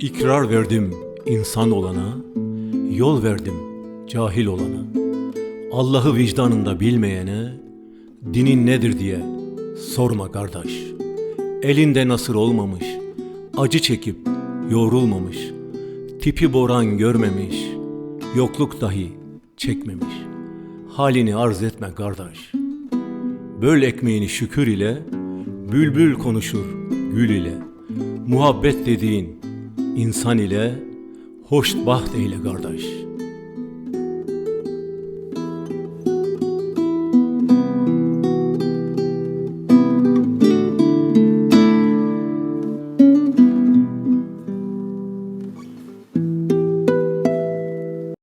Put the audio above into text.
İkrar verdim insan olana, yol verdim cahil olana. Allah'ı vicdanında bilmeyene, dinin nedir diye sorma kardeş. Elinde nasır olmamış, acı çekip yoğrulmamış, tipi boran görmemiş, yokluk dahi çekmemiş. Halini arz etme kardeş. Böl ekmeğini şükür ile, bülbül konuşur gül ile. Muhabbet dediğin insan ile hoş baht eyle kardeş.